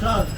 Tom.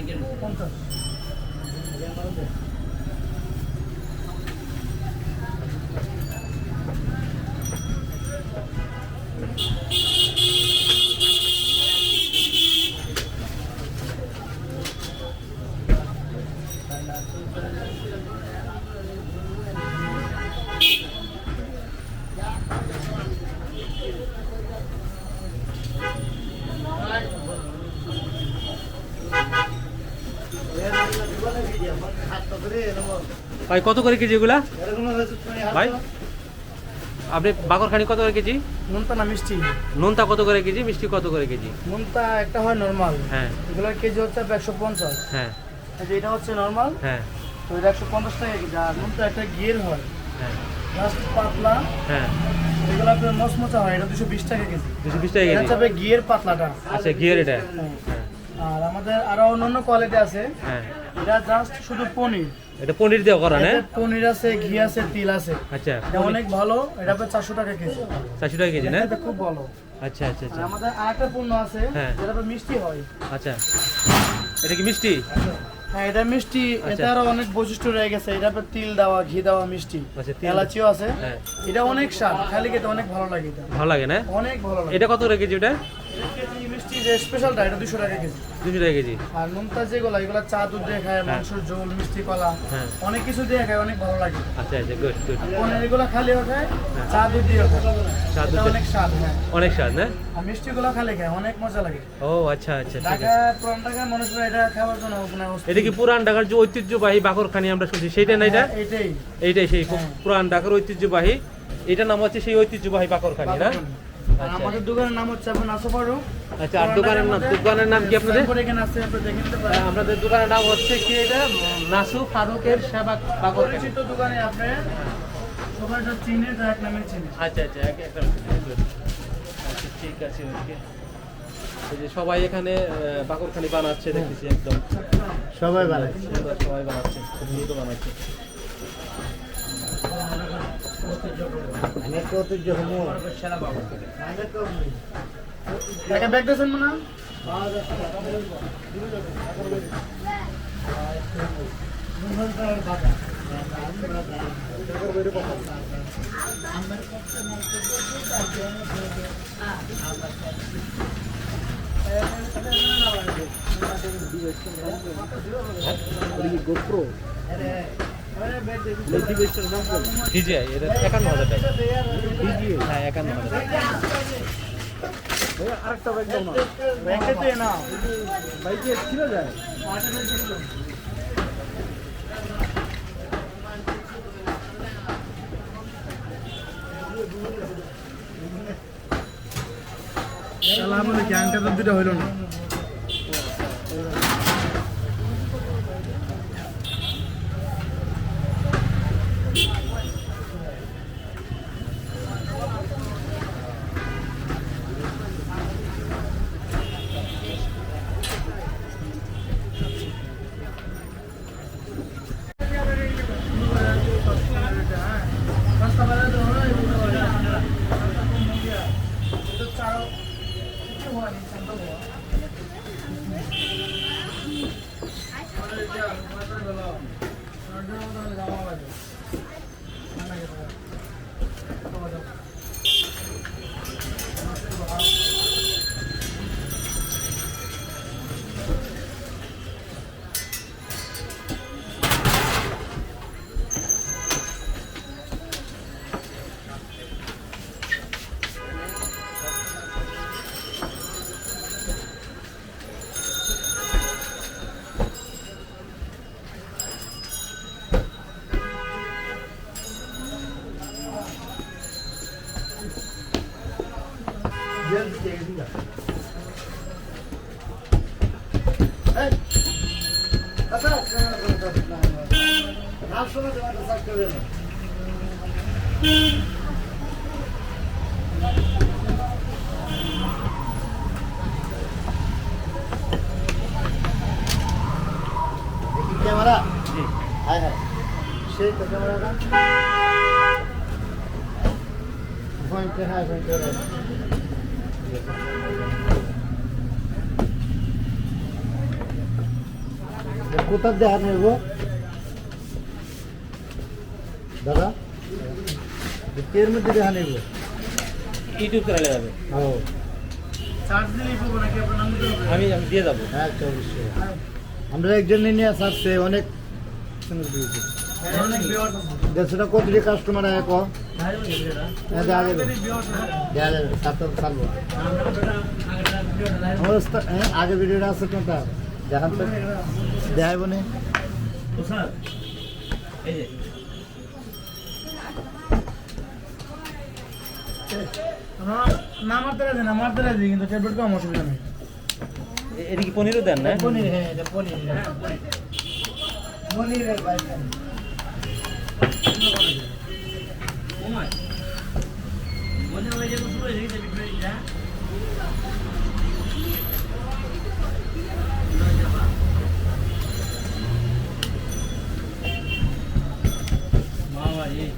だけるので。ভাই কত করে KG এগুলা? ভাই আপনি বাকরখানি কত করে কেজি? নুনতা না মিষ্টি? নোনতা কত করে কেজি মিষ্টি কত করে কেজি? নুনতা একটা হয় নর্মাল হ্যাঁ। এগুলোর কেজি হচ্ছে একশো পঞ্চাশ। হ্যাঁ। এটা হচ্ছে নর্মাল হ্যাঁ। তো এটা একশো পঞ্চাশ টাকা কেজি আর নুনতা একটা গিয়ের হয়। হ্যাঁ। জাস্ট পাতলা। হ্যাঁ। এগুলো আপনার মচমচা হয় এটা দুশো বিশ টাকা কেজি। দুশো বিশ টাকা কেজি। গিয়ের পাতলাটা। আচ্ছা গিয়ার এটা। হ্যাঁ। হ্যাঁ। আর আমাদের আরও অন্যান্য কোয়ালিটি আছে। হ্যাঁ। এটা জাস্ট শুধু পনির। এটা পনির দিয়ে করা না? পনির আছে ঘি আছে তিল আছে। আচ্ছা এটা অনেক ভালো এটা আপনার চারশো টাকা কেজি। চারশো টাকা কেজি না? এটা খুব ভালো। আচ্ছা আচ্ছা আচ্ছা। আমাদের আরেকটা পণ্য আছে হ্যাঁ। যেটা মিষ্টি হয়। আচ্ছা। এটা কি মিষ্টি? হ্যাঁ এটা মিষ্টি আচ্ছা। এটারও অনেক বৈশিষ্ট্য রয়ে গেছে। এটা তিল দেওয়া ঘি দেওয়া মিষ্টি। আচ্ছা, এলাচিও আছে। হ্যাঁ। এটা অনেক স্বাদ খালি খেতে অনেক ভালো লাগে এটা। ভালো লাগে না? অনেক ভালো লাগে। এটা কত কেজি ওটা? এটা কেজি মিষ্টি যে স্পেশালটা এটা দুশো টাকা কেজি। দুশো টাকা কেজি। আর নুনতা যেগুলো এগুলো চা দুধ দিয়ে খায় মাংসের ঝোল মিষ্টি কলা হ্যাঁ। অনেক কিছু দিয়ে খায় অনেক ভালো লাগে। আচ্ছা আচ্ছা গুড গুড পনির এগুলো খালিও খায় চা দুধ দিয়েও খায় চা দুধ অনেক স্বাদ হ্যাঁ। অনেক স্বাদ না? আর মিষ্টিগুলো খালি খায় অনেক মজা লাগে। ও আচ্ছা আচ্ছা ঢাকা পুরান ঢাকার মানুষরা এটা খাওয়ার জন্য এটা কি পুরান ঢাকার যে ঐতিহ্যবাহী বাকরখানি আমরা শুনছি সেইটা না এটা? হ্যাঁ, এটাই এইটাই সেই হ্যাঁ। পুরান ঢাকার ঐতিহ্যবাহী। এটা নাম হচ্ছে সেই ঐতিহ্যবাহী বাকরখানি না? আর আমাদের দোকানের নাম হচ্ছে আপনার আচ্ছা আর দোকানের নাম দোকানের নাম কি আপনাদের? এখানে আছে আপনি দেখে নিতে পারেন। আপনাদের দোকানের নাম হচ্ছে কি এটা? নাসু ফারুকের সেবা পরিচিত দোকানে আপনি সবাই তো চিনে তো এক নামে চিনে। আচ্ছা আচ্ছা এক একটা আচ্ছা ঠিক আছে ওকে। যে সবাই এখানে বাকরখানি বানাচ্ছে দেখতেছি একদম। সবাই বানাচ্ছে। সবাই বানাচ্ছে খুব দ্রুত বানাচ্ছে। ব্যাগ দিয়েছেন মনে হয়? ডিজে এটা একান্ন হাজার টাকা। হ্যাঁ একান্ন হাজার টাকা। ব্যাগে দিয়ে না বাইকে ছিল যায় সালাম বলে জ্ঞানটা দুটো হইল না। ক্যামেরা হ্যাঁ হ্যাঁ সেই তো ক্যামেরাটা পয়েন্টে হ্যাঁ কোথার দেখা নেব দাদা এর মধ্যে দেখা নেব ইউটিউব চ্যানেলে যাবে ও চার্জ দিলেই পাবো নাকি আপনার নাম দিতে হবে আমি আমি দিয়ে যাবো হ্যাঁ চব্বিশশো আমরা একজন নিয়ে আসছে অনেক সুন্দর দিয়েছে অনেক viewers আছে। দেড়শোটা কতটি কাস্টমার আয় ক ভাই বলি এটা। হ্যাঁ দেখা যাবে আমাদের viewers আছে। দেখা যাবে সাতটা সালবো আমরা ওটা আগেরটা ভিডিওটা live আমার ওস্তাদ- হ্যাঁ আগে ভিডিওটা আছে কোনটা দেখান তো। দেখাইব নি। তো স্যার এই যে আমার- না মারতে রাজি না মারতে রাজি কিন্তু ট্যাবলেট কম অসুবিধা নেই। এটা কি পনিরও দেন না? পনির হ্যাঁ এটা পনির। পনিরের ভাই মনে হয় যে তো শুরু হয়ে গেছে Mama, yeah.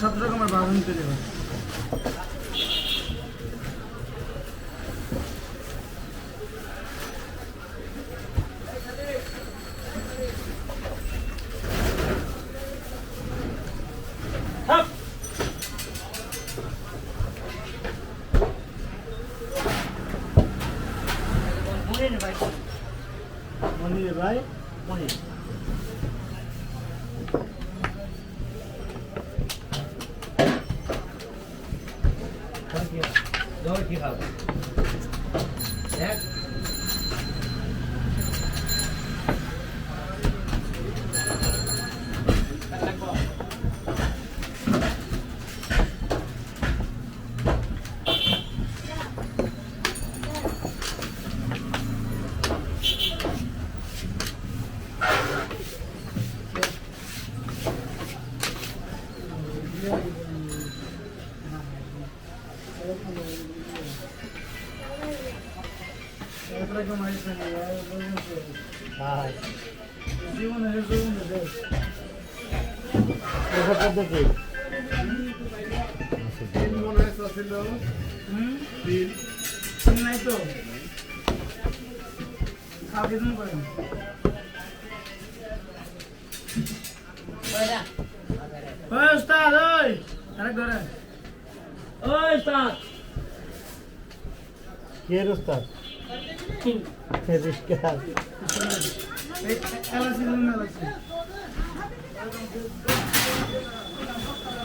সব রকমের বাগান তৈরি হয় পনির ভাই কি খাব করেন ওই উস্তাদ ওই। আরেক ধরে ওই উস্তাদ কে রোস্তাদ রিস্কার। এই এলাচি দিন এলাচি পনির ভাই পনির আর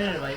ভাই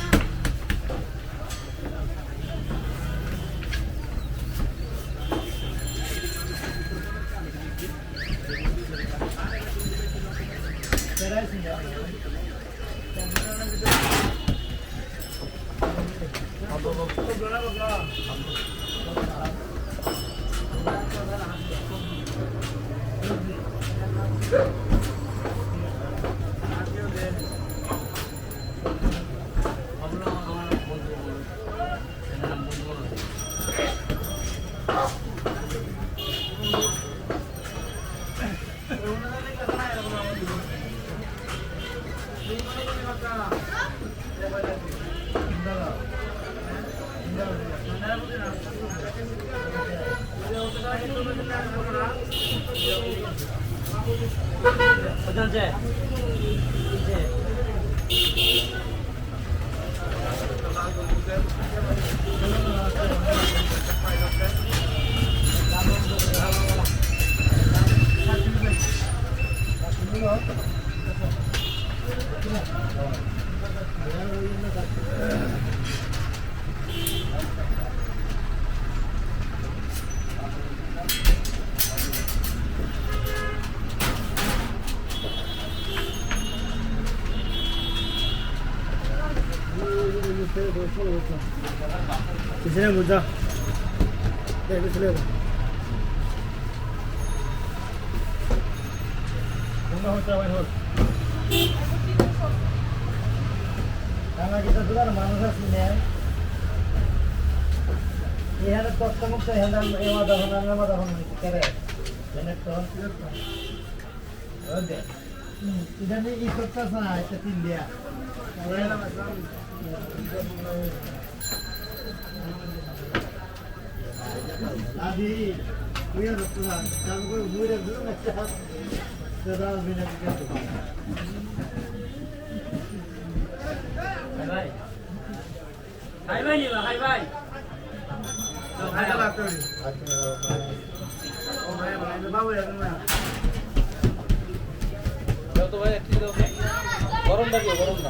বুঝা দেখ পিছনে কোনটা হচ্ছে আবার হোক আমার কিছু দোকান মানুষ আছে এখানে কষ্ট মুক্ত এখানে এমা দহন এমা দহন করে এখানে তো ইদানি ই করতেছ তিন দিয়া হাই ভাই হাই ভাই। গরম লাগবে গরম না